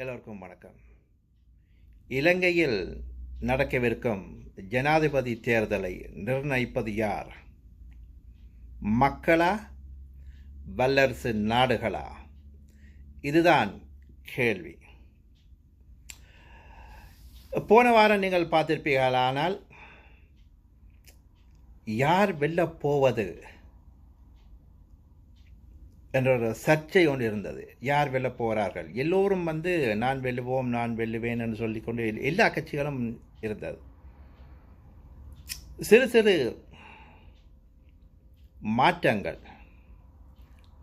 எல்லோருக்கும் வணக்கம். இலங்கையில் நடக்கவிருக்கும் ஜனாதிபதி தேர்தலை நிர்ணயிப்பது யார்? மக்களா? வல்லரசு நாடுகளா? இதுதான் கேள்வி. போன வாரம் நீங்கள் பார்த்திருப்பீர்களானால் யார் வெல்லப் போவது? என்ற ஒரு சர்ச்சை ஒன்று இருந்தது. யார் வெல்ல போகிறார்கள் எல்லோரும் வந்து நான் வெல்லுவோம் நான் வெல்லுவேன் என்று சொல்லிக்கொண்டு எல்லா கட்சிகளும் இருந்தது. சிறு சிறு மாற்றங்கள்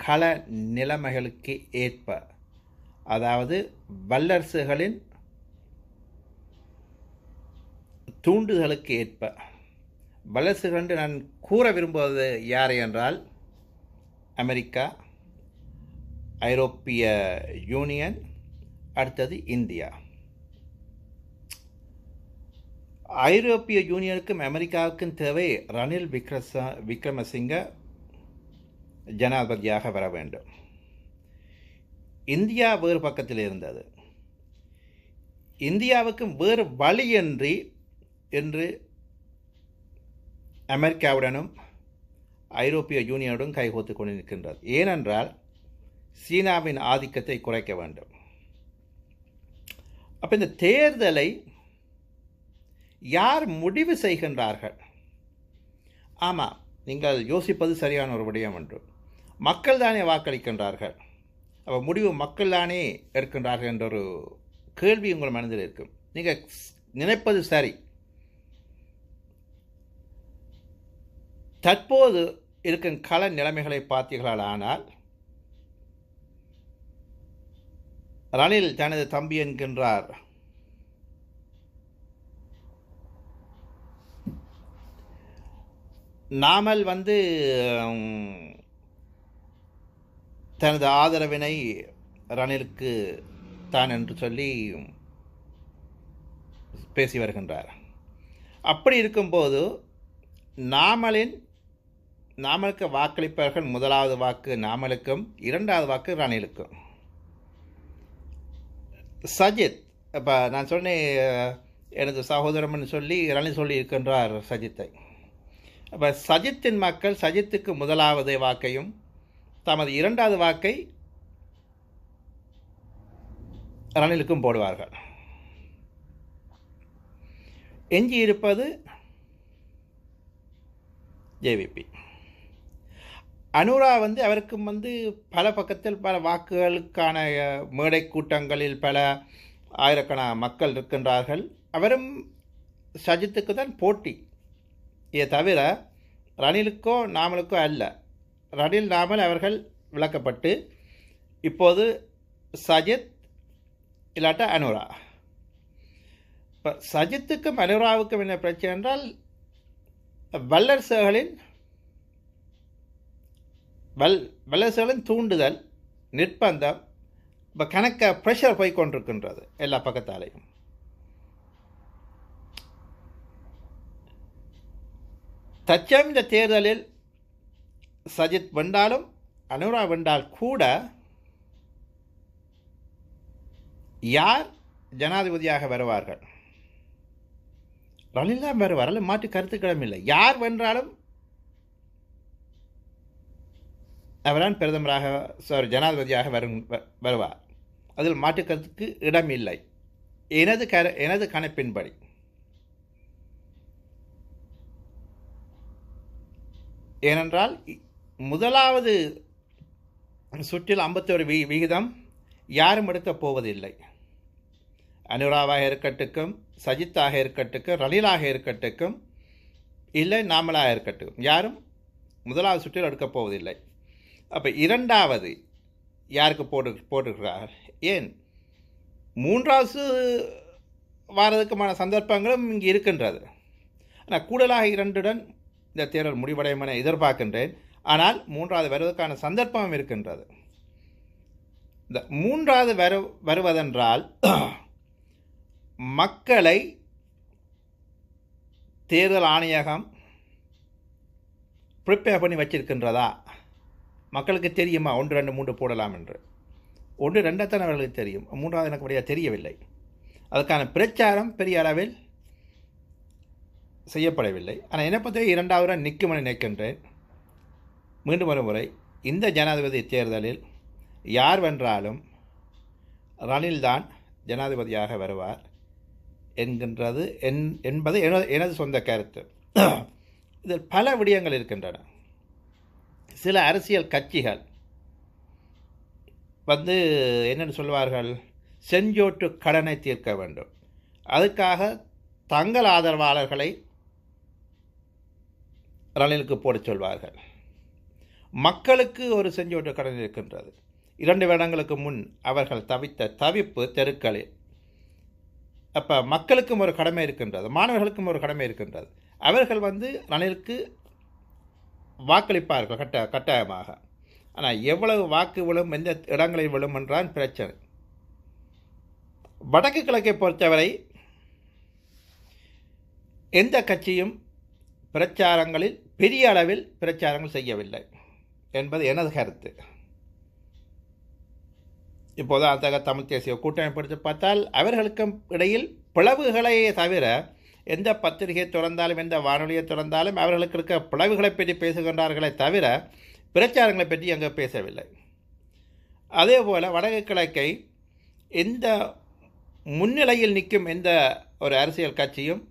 கள நிலைமைகளுக்கு ஏற்ப அதாவது வல்லரசுகளின் தூண்டுதலுக்கு ஏற்ப வல்லரசுகள் என்று நான் கூற விரும்புவது யார் என்றால் அமெரிக்கா ஐரோப்பிய யூனியன் அடுத்தது இந்தியா. ஐரோப்பிய யூனியனுக்கும் அமெரிக்காவுக்கும் தேவை ரணில் விக்ரச விக்ரமசிங்க ஜனாதிபதியாக வர வேண்டும். இந்தியா வேறு பக்கத்தில் இருந்தது. இந்தியாவுக்கும் வேறு வழியின்றி என்று அமெரிக்காவுடனும் ஐரோப்பிய யூனியனுடன் கைகோத்து கொண்டிருக்கின்றது. ஏனென்றால் சீனாவின் ஆதிக்கத்தை குறைக்க வேண்டும். அப்போ இந்த தேர்தலை யார் முடிவு செய்கின்றார்கள்? ஆமாம் நீங்கள் யோசிப்பது சரியான ஒரு விடயம் என்று மக்கள் தானே வாக்களிக்கின்றார்கள். அப்போ முடிவு மக்கள் தானே எடுக்கின்றார்கள் என்ற ஒரு கேள்வி உங்கள் மனதில் இருக்கும். நீங்கள் நினைப்பது சரி. தற்போது இருக்கும் கள நிலைமைகளை பார்த்தீர்களால் ஆனால் ரணில் தனது தம்பி என்கின்றார். நாமல் வந்து தனது ஆதரவினை ரணிலுக்கு தான் என்று சொல்லி பேசி வருகின்றார். அப்படி இருக்கும்போது நாமலின் நாமலுக்கு வாக்களிப்பவர்கள் முதலாவது வாக்கு நாமலுக்கும் இரண்டாவது வாக்கு ரணிலுக்கும். சஜித் இப்போ நான் சொன்னேன் எனது சகோதரம்னு சொல்லி ரணில் சொல்லி இருக்கின்றார் சஜித்தை. அப்போ சஜித்தின் மக்கள் சஜித்துக்கு முதலாவது வாக்கையும் தமது இரண்டாவது வாக்கை ரணிலுக்கும் போடுவார்கள். எஞ்சி இருப்பது ஜேவிபி அனுரா வந்து அவருக்கும் வந்து பல பக்கத்தில் பல வாக்குகளுக்கான மேடை கூட்டங்களில் பல ஆயிரக்கணக்கான மக்கள் இருக்கின்றார்கள். அவரும் சஜித்துக்கு தான் போட்டி. இதை தவிர ரணிலுக்கோ நாமலுக்கோ அல்ல. ரணில் நாமல் அவர்கள் விளக்கப்பட்டு இப்போது சஜித் இல்லாட்ட அனுரா? இப்போ சஜித்துக்கும் அனுராவுக்கும் என்ன பிரச்சனை என்றால் வல்லரசுகளின் வல் வல்லரசுகளின் தூண்டுதல் நிர்பந்தம் இப்போ கணக்க ப்ரெஷர் போய் கொண்டிருக்கின்றது எல்லா பக்கத்தாலையும். தச்சம் இந்த தேர்தலில் சஜித் வென்றாலும் அனுரா வென்றால் கூட யார் ஜனாதிபதியாக வருவார்கள்? ரணிலா வருவார் மாற்று கருத்துக்களும் இல்லை. யார் வென்றாலும் அவர்தான் பிரதமராக சாரி ஜனாதிபதியாக வரும் வருவார். அதில் மாற்று இடம் இல்லை. எனது கர எனது கணப்பின்படி. ஏனென்றால் முதலாவது சுற்றில் ஐம்பத்தொரு வி விகிதம் யாரும் எடுக்கப் போவதில்லை. அனுராவாக இருக்கட்டுக்கும் சஜித்தாக இருக்கட்டுக்கும் ரணிலாக இருக்கட்டுக்கும் இல்லை நாமலாக இருக்கட்டும் யாரும் முதலாவது சுற்றில் எடுக்கப் போவதில்லை. அப்போ இரண்டாவது யாருக்கு போட்டு போட்டிருக்கிறார்? ஏன்? மூன்றாவது வாரதுக்குமான சந்தர்ப்பங்களும் இங்கே இருக்கின்றது. ஆனால் கூடுதலாக இரண்டுடன் இந்த தேர்தல் முடிவடையும் என எதிர்பார்க்கின்றேன். ஆனால் மூன்றாவது வருவதற்கான சந்தர்ப்பம் இருக்கின்றது. இந்த மூன்றாவது வரு வருவதென்றால் மக்களை தேர்தல் ஆணையகம் ப்ரிப்பேர் பண்ணி வச்சிருக்கின்றதா? மக்களுக்கு தெரியுமா? ஒன்று ரெண்டு மூன்று போடலாம் என்று. ஒன்று ரெண்டாத்தான் அவர்களுக்கு தெரியும். மூன்றாவது எனக்கு முறையாக தெரியவில்லை. அதுக்கான பிரச்சாரம் பெரிய அளவில் செய்யப்படவில்லை. ஆனால் என்னை பொறுத்தவரை இரண்டாவது நிற்கும் என நினைக்கின்றேன். மீண்டும் ஒரு முறை இந்த ஜனாதிபதி தேர்தலில் யார் வென்றாலும் ரணில்தான் ஜனாதிபதியாக வருவார் என்கின்றது என் என்பது எனது எனது சொந்த கருத்து. இதில் பல விடயங்கள் இருக்கின்றன. சில அரசியல் கட்சிகள் வந்து என்னென்னு சொல்வார்கள் செஞ்சோட்டு கடனை தீர்க்க வேண்டும். அதுக்காக தங்கள் ஆதரவாளர்களை ரணிலுக்கு போடச் சொல்வார்கள். மக்களுக்கு ஒரு செஞ்சோட்டு கடன் இருக்கின்றது. இரண்டு வருடங்களுக்கு முன் அவர்கள் தவித்த தவிப்பு தெருக்களில் அப்போ மக்களுக்கும் ஒரு கடமை இருக்கின்றது மாணவர்களுக்கும் ஒரு கடமை இருக்கின்றது. அவர்கள் வந்து ரணிலுக்கு வாக்களிப்பார்கள் கட்ட கட்டாயமாக. ஆனால் எவ்வளவு வாக்கு விழும் எந்த இடங்களில் விழும் என்றான் பிரச்சனை. வடக்கு கிழக்கை பொறுத்தவரை எந்த கட்சியும் பிரச்சாரங்களில் பெரிய அளவில் பிரச்சாரங்கள் செய்யவில்லை என்பது எனது கருத்து. இப்போது அத்தகைய தமிழ் தேசிய கூட்டமைப்பு எடுத்து பார்த்தால் அவர்களுக்கும் இடையில் பிளவுகளையே தவிர எந்த பத்திரிகையை திறந்தாலும் எந்த வானொலியை திறந்தாலும் அவர்களுக்கு இருக்க பிளவுகளை பற்றி பேசுகின்றார்களே தவிர பிரச்சாரங்களை பற்றி அங்கே பேசவில்லை. அதே போல் வடக்கு கிழக்கை எந்த முன்னிலையில் நிற்கும் எந்த ஒரு அரசியல் கட்சியும்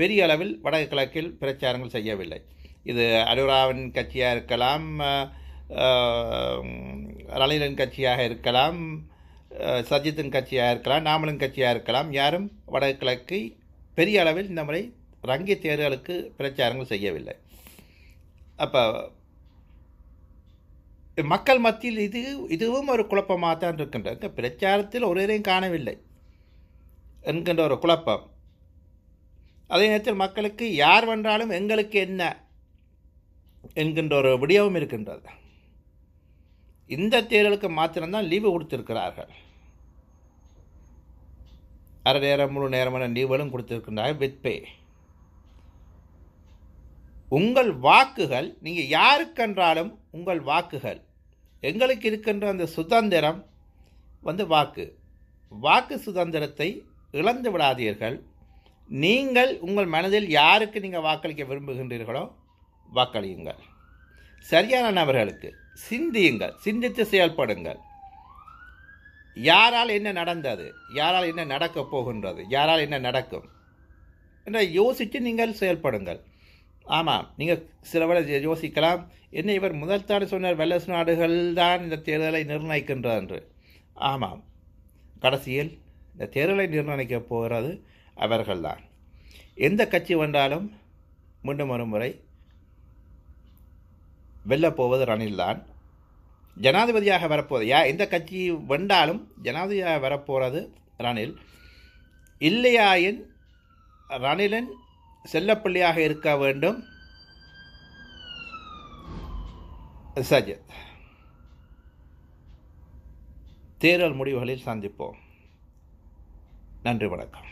பெரிய அளவில் வடக்கு கிழக்கில் பிரச்சாரங்கள் செய்யவில்லை. இது அருராவின் கட்சியாக இருக்கலாம் ரணிலின் கட்சியாக இருக்கலாம் சஜித்தின் கட்சியாக இருக்கலாம் நாமலின் கட்சியாக இருக்கலாம் யாரும் வடக்கு கிழக்கை பெரிய அளவில் இந்த முறை ரங்கி தேர்தலுக்கு பிரச்சாரங்கள் செய்யவில்லை. அப்போ மக்கள் மத்தியில் இது இதுவும் ஒரு குழப்பமாக தான் இருக்கின்றது. இந்த பிரச்சாரத்தில் ஒருவரையும் காணவில்லை என்கின்ற ஒரு குழப்பம். அதே நேரத்தில் மக்களுக்கு யார் வென்றாலும் எங்களுக்கு என்ன என்கின்ற ஒரு விடியவும் இருக்கின்றது. இந்த தேர்தலுக்கு மாத்திரம்தான் லீவு கொடுத்திருக்கிறார்கள். அரை நேரம் முழு நேரமான லீவுகளும் கொடுத்திருக்கின்றார்கள் வித் பே உங்கள் வாக்குகள் நீங்கள் யாருக்கென்றாலும் உங்கள் வாக்குகள் எங்களுக்கு இருக்கின்ற அந்த சுதந்திரம் வந்து வாக்கு. வாக்கு சுதந்திரத்தை இழந்து விடாதீர்கள். நீங்கள் உங்கள் மனதில் யாருக்கு நீங்கள் வாக்களிக்க விரும்புகின்றீர்களோ வாக்களியுங்கள். சரியான நபர்களுக்கு சிந்தியுங்கள் சிந்தித்து செயல்படுங்கள். யாரால் என்ன நடந்தது? யாரால் என்ன நடக்கப் போகின்றது? யாரால் என்ன நடக்கும்? என்ற யோசித்து நீங்கள் செயல்படுங்கள். ஆமாம் நீங்கள் சிலவரை யோசிக்கலாம். என்ன இவர் முதல் தாடு சொன்னார் வெள்ளஸ் நாடுகள் தான் இந்த தேர்தலை நிர்ணயிக்கின்றது என்று. ஆமாம் கடைசியில் இந்த தேர்தலை நிர்ணயிக்க போகிறது அவர்கள்தான் எந்த கட்சி வந்தாலும் மீண்டும் ஒரு முறை வெல்லப்போவது ரணில்தான். ஜனாதிபதியாக வரப்போவது யா எந்த கட்சி வென்றாலும் ஜனாதிபதியாக வரப்போகிறது ரணில். இல்லையாயின் ரணிலன் செல்லப்பள்ளியாக இருக்க வேண்டும்? சஜித். தேர்தல் முடிவுகளில் சந்திப்போம். நன்றி வணக்கம்.